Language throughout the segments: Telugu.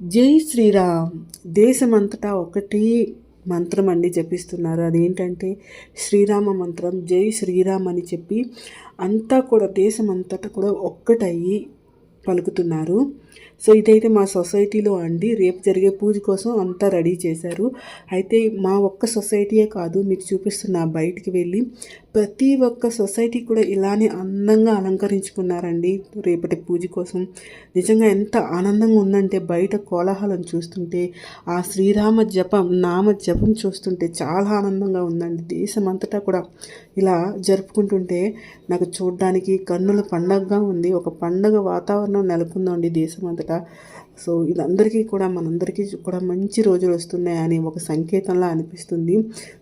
జై శ్రీరామ్. దేశమంతటా ఒకటి మంత్రం అండి జపిస్తున్నారు. అదేంటంటే శ్రీరామ మంత్రం జై శ్రీరామ్ అని చెప్పి అంతా కూడా దేశం అంతటా కూడా ఒక్కటయ్యి పలుకుతున్నారు. సో ఇదైతే మా సొసైటీలో అండి. రేపు జరిగే పూజ కోసం అంతా రెడీ చేశారు. అయితే మా ఒక్క సొసైటీయే కాదు మీకు చూపిస్తున్న బయటికి వెళ్ళి. ప్రతి ఒక్క సొసైటీ కూడా ఇలానే అందంగా అలంకరించుకున్నారండి రేపటి పూజ కోసం. నిజంగా ఎంత ఆనందంగా ఉందంటే బయట కోలాహలం చూస్తుంటే ఆ శ్రీరామ జపం నామ జపం చూస్తుంటే చాలా ఆనందంగా ఉందండి. దేశం అంతటా కూడా ఇలా జరుపుకుంటుంటే నాకు చూడడానికి కన్నుల పండగగా ఉంది. ఒక పండగ వాతావరణం నెలకొందండి దేశం అంతటా? సో ఇదందరికీ కూడా మనందరికీ కూడా మంచి రోజులు వస్తున్నాయని ఒక సంకేతంలా అనిపిస్తుంది.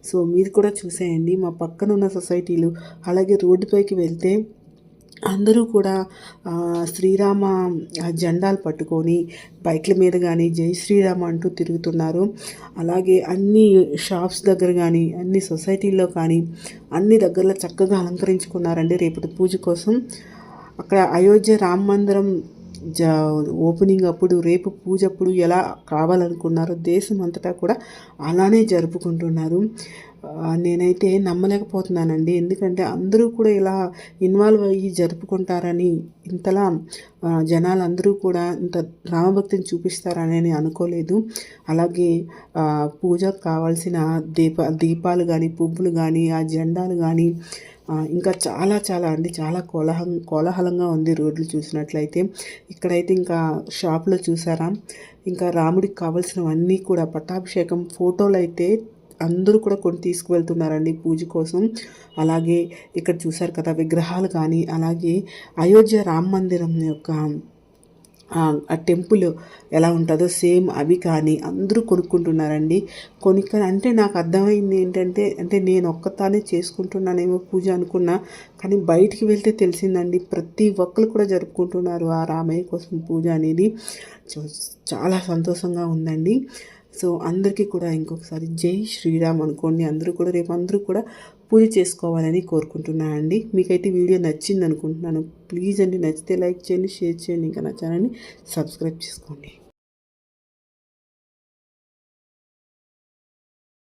సో మీరు కూడా చూసేయండి. మా పక్కన ఉన్న సొసైటీలు అలాగే రోడ్డుపైకి వెళ్తే అందరూ కూడా శ్రీరామ జెండాలు పట్టుకొని బైక్ల మీద కానీ జై శ్రీరామ అంటూ తిరుగుతున్నారు. అలాగే అన్ని షాప్స్ దగ్గర కానీ అన్ని సొసైటీల్లో కానీ అన్ని దగ్గరలో చక్కగా అలంకరించుకున్నారండి రేపటి పూజ కోసం. అక్కడ అయోధ్య రామ మందిరం జ ఓపెనింగ్ అప్పుడు రేపు పూజ అప్పుడు ఎలా కావాలనుకున్నారో దేశం అంతటా కూడా అలానే జరుపుకుంటున్నారు. నేనైతే నమ్మలేకపోతున్నానండి. ఎందుకంటే అందరూ కూడా ఇలా ఇన్వాల్వ్ అయ్యి జరుపుకుంటారని ఇంతలా జనాలు అందరూ కూడా ఇంత రామభక్తిని చూపిస్తారని అనుకోలేదు. అలాగే పూజకు కావాల్సిన దీప దీపాలు కానీ పువ్వులు కానీ ఆ జెండాలు కానీ ఇంకా చాలా చాలా అండి చాలా కోలాహం కోలాహలంగా ఉంది రోడ్లు చూసినట్లయితే. ఇక్కడైతే ఇంకా షాప్లో చూసారా? ఇంకా రాముడికి కావాల్సినవన్నీ కూడా పట్టాభిషేకం ఫోటోలు అయితే అందరూ కూడా కొన్ని తీసుకువెళ్తున్నారండి పూజ కోసం. అలాగే ఇక్కడ చూసారు కదా విగ్రహాలు కానీ అలాగే అయోధ్య రామ మందిరం యొక్క ఆ టెంపుల్ ఎలా ఉంటుందో సేమ్ అవి కానీ అందరూ కొనుక్కుంటున్నారండి. కొనుక్క అంటే నాకు అర్థమైంది ఏంటంటే అంటే నేను ఒక్కతానే చేసుకుంటున్నానేమో పూజ అనుకున్నా కానీ బయటికి వెళ్తే తెలిసిందండి ప్రతి ఒక్కరు కూడా జరుపుకుంటున్నారు ఆ రామయ్య కోసం పూజ అనేది. చాలా సంతోషంగా ఉందండి. సో అందరికీ కూడా ఇంకొకసారి జై శ్రీరామ్ అనుకోండి. అందరూ కూడా రేపు అందరూ కూడా పూజ చేసుకోవాలని కోరుకుంటున్నాను అండి. మీకైతే వీడియో నచ్చింది అనుకుంటున్నాను ప్లీజ్ అండి నచ్చితే లైక్ చేయండి షేర్ చేయండి. ఇంకా నా ఛానల్ని సబ్స్క్రైబ్ చేసుకోండి.